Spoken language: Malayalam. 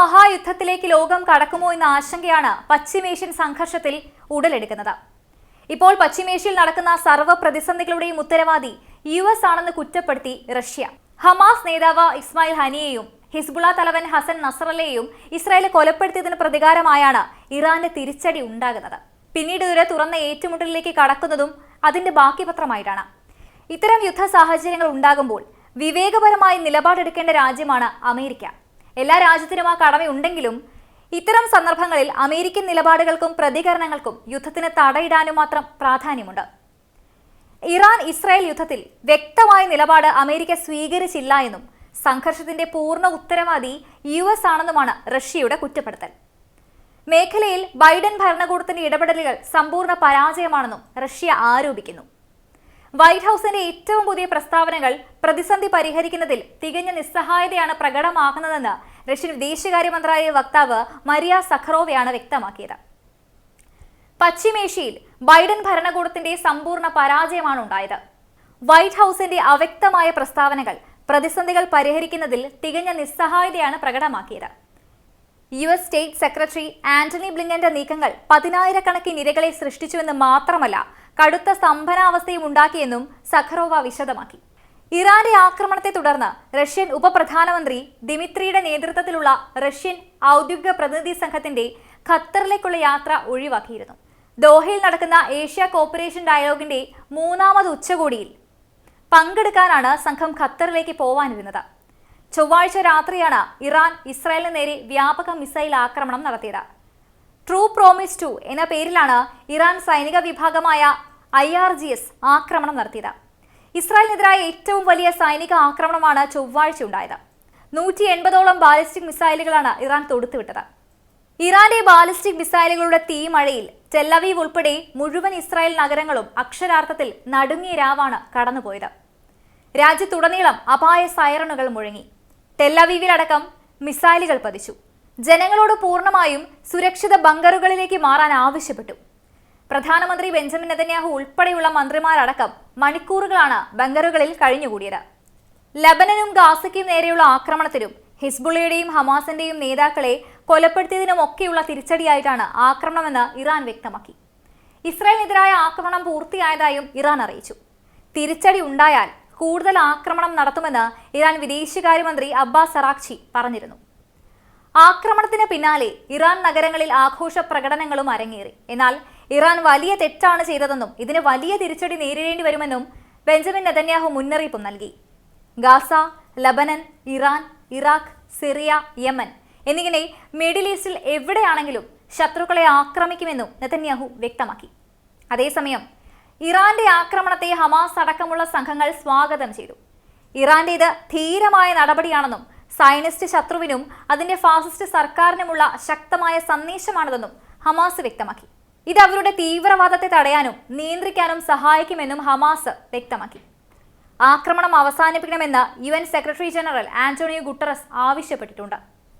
മഹായുദ്ധത്തിലേക്ക് ലോകം കടക്കുമോ എന്ന ആശങ്കയാണ് പശ്ചിമേഷ്യൻ സംഘർഷത്തിൽ ഉടലെടുക്കുന്നത്. ഇപ്പോൾ പശ്ചിമേഷ്യയിൽ നടക്കുന്ന സർവ പ്രതിസന്ധികളുടെയും ഉത്തരവാദി യു എസ് ആണെന്ന് കുറ്റപ്പെടുത്തി റഷ്യ. ഹമാസ് നേതാവ് ഇസ്മായിൽ ഹനിയെയും ഹിസ്ബുള തലവൻ ഹസൻ നസറലയെയും ഇസ്രായേൽ കൊലപ്പെടുത്തിയതിന് പ്രതികാരമായാണ് ഇറാന്റെ തിരിച്ചടി ഉണ്ടാകുന്നത്. പിന്നീട് ഇവരെ തുറന്ന ഏറ്റുമുട്ടലിലേക്ക് കടക്കുന്നതും അതിന്റെ ബാക്കി പത്രമായിട്ടാണ് ഇത്തരം യുദ്ധ സാഹചര്യങ്ങൾ ഉണ്ടാകുമ്പോൾ വിവേകപരമായി നിലപാടെടുക്കേണ്ട രാജ്യമാണ് അമേരിക്ക. എല്ലാ രാജ്യത്തിനും ആ കടമയുണ്ടെങ്കിലും ഇത്തരം സന്ദർഭങ്ങളിൽ അമേരിക്കൻ നിലപാടുകൾക്കും പ്രതികരണങ്ങൾക്കും യുദ്ധത്തിന് തടയിടാനും മാത്രം പ്രാധാന്യമുണ്ട്. ഇറാൻ ഇസ്രായേൽ യുദ്ധത്തിൽ വ്യക്തമായ നിലപാട് അമേരിക്ക സ്വീകരിച്ചില്ല എന്നും സംഘർഷത്തിന്റെ പൂർണ ഉത്തരവാദി യു എസ് ആണെന്നുമാണ് റഷ്യയുടെ കുറ്റപ്പെടുത്തൽ. മേഖലയിൽ ബൈഡൻ ഭരണകൂടത്തിന്റെ ഇടപെടലുകൾ സമ്പൂർണ പരാജയമാണെന്നും റഷ്യ ആരോപിക്കുന്നു. വൈറ്റ് ഹൌസിന്റെ ഏറ്റവും പുതിയ പ്രസ്താവനകൾ പ്രതിസന്ധി പരിഹരിക്കുന്നതിൽ തികഞ്ഞ നിസ്സഹായതയാണ് പ്രകടമാകുന്നതെന്ന് റഷ്യൻ വിദേശകാര്യ മന്ത്രാലയ വക്താവ് മരിയ സഖറോവയാണ് വ്യക്തമാക്കിയത്. പശ്ചിമേഷ്യയിൽ ബൈഡൻ ഭരണകൂടത്തിന്റെ സമ്പൂർണ പരാജയമാണ് ഉണ്ടായത്. വൈറ്റ് ഹൌസിന്റെ അവ്യക്തമായ പ്രസ്താവനകൾ പ്രതിസന്ധികൾ പരിഹരിക്കുന്നതിൽ തികഞ്ഞ നിസ്സഹായതയാണ് പ്രകടമാക്കിയത്. U S state secretary Antony ബ്ലിങ്കന്റെ നീക്കങ്ങൾ പതിനായിരക്കണക്കിന് ഇരകളെ സൃഷ്ടിച്ചുവെന്ന് മാത്രമല്ല കടുത്ത സ്തംഭനാവസ്ഥയും ഉണ്ടാക്കിയെന്നും സഖറോവ വിശദമാക്കി. ഇറാന്റെ ആക്രമണത്തെ തുടർന്ന് റഷ്യൻ ഉപപ്രധാനമന്ത്രി ദിമിത്രിയുടെ നേതൃത്വത്തിലുള്ള റഷ്യൻ ഔദ്യോഗിക പ്രതിനിധി സംഘത്തിന്റെ ഖത്തറിലേക്കുള്ള യാത്ര ഒഴിവാക്കിയിരുന്നു. ദോഹയിൽ നടക്കുന്ന ഏഷ്യ കോപ്പറേഷൻ ഡയലോഗിന്റെ മൂന്നാമത് ഉച്ചകോടിയിൽ പങ്കെടുക്കാനാണ് സംഘം ഖത്തറിലേക്ക് പോവാനിരുന്നത് ചൊവ്വാഴ്ച രാത്രിയാണ് ഇറാൻ ഇസ്രായേലിന് നേരെ വ്യാപക മിസൈൽ ആക്രമണം നടത്തിയത്. ട്രൂ പ്രോമിസ് ടു എന്ന പേരിലാണ് ഇറാൻ സൈനിക വിഭാഗമായ ഐ ആക്രമണം നടത്തിയത്. ഇസ്രായേലിനെതിരായ ഏറ്റവും വലിയ സൈനിക ആക്രമണമാണ് ചൊവ്വാഴ്ച ഉണ്ടായത് നൂറ്റി എൺപതോളം ബാലിസ്റ്റിക് മിസൈലുകളാണ് ഇറാൻ തൊടുത്തുവിട്ടത്. ഇറാന്റെ ബാലിസ്റ്റിക് മിസൈലുകളുടെ തീമഴയിൽ ടെല്ലവീവ് ഉൾപ്പെടെ മുഴുവൻ ഇസ്രായേൽ നഗരങ്ങളും അക്ഷരാർത്ഥത്തിൽ നടുങ്ങിയ രാവാണ് കടന്നുപോയത്. രാജ്യത്തുടനീളം അപായ സൈറണുകൾ മുഴങ്ങി. ടെല്ലവീവിലടക്കം മിസൈലുകൾ പതിച്ചു. ജനങ്ങളോട് പൂർണമായും സുരക്ഷിത ബങ്കറുകളിലേക്ക് മാറാൻ ആവശ്യപ്പെട്ടു. പ്രധാനമന്ത്രി ബെഞ്ചമിൻ നെതന്യാഹു ഉൾപ്പെടെയുള്ള മന്ത്രിമാരടക്കം മണിക്കൂറുകളാണ് ബംഗറുകളിൽ കഴിഞ്ഞുകൂടിയത്. ലബനനും ഗാസയ്ക്കും നേരെയുള്ള ആക്രമണത്തിലും ഹിസ്ബുള്ളയുടെയും ഹമാസിന്റെയും നേതാക്കളെ കൊലപ്പെടുത്തിയതിനുമൊക്കെയുള്ള തിരിച്ചടിയായിട്ടാണ് ആക്രമണമെന്ന് ഇറാൻ വ്യക്തമാക്കി. ഇസ്രായേലിനെതിരായ ആക്രമണം പൂർത്തിയായതായും ഇറാൻ അറിയിച്ചു. തിരിച്ചടി ഉണ്ടായാൽ കൂടുതൽ ആക്രമണം നടത്തുമെന്ന് ഇറാൻ വിദേശകാര്യമന്ത്രി അബ്ബാസ് സറാഖ്ചി പറഞ്ഞിരുന്നു. ആക്രമണത്തിന് പിന്നാലെ ഇറാൻ നഗരങ്ങളിൽ ആഘോഷ പ്രകടനങ്ങളും അരങ്ങേറി. എന്നാൽ ഇറാൻ വലിയ തെറ്റാണ് ചെയ്തതെന്നും ഇതിന് വലിയ തിരിച്ചടി നേരിടേണ്ടി വരുമെന്നും ബെഞ്ചമിൻ നെതന്യാഹു മുന്നറിയിപ്പ് നൽകി. Gaza Lebanon Iran Iraq Syria Yemen എന്നിങ്ങനെ മിഡിൽ ഈസ്റ്റിൽ എവിടെയാണെങ്കിലും ശത്രുക്കളെ ആക്രമിക്കുമെന്നും നെതന്യാഹു വ്യക്തമാക്കി. അതേസമയം ഇറാന്റെ ആക്രമണത്തെ ഹമാസ് അടക്കമുള്ള സംഘങ്ങൾ സ്വാഗതം ചെയ്തു. ഇറാന്റെ ഇത് ധീരമായ നടപടിയാണെന്നും സയനിസ്റ്റ് ശത്രുവിനും അതിന്റെ ഫാസിസ്റ്റ് സർക്കാരിനുമുള്ള ശക്തമായ സന്ദേശമാണിതെന്നും ഹമാസ് വ്യക്തമാക്കി. ഇത് അവരുടെ തീവ്രവാദത്തെ തടയാനും നിയന്ത്രിക്കാനും സഹായിക്കുമെന്നും ഹമാസ് വ്യക്തമാക്കി. ആക്രമണം അവസാനിപ്പിക്കണമെന്ന് U secretary general Antonio Guterres ആവശ്യപ്പെട്ടിട്ടുണ്ട്.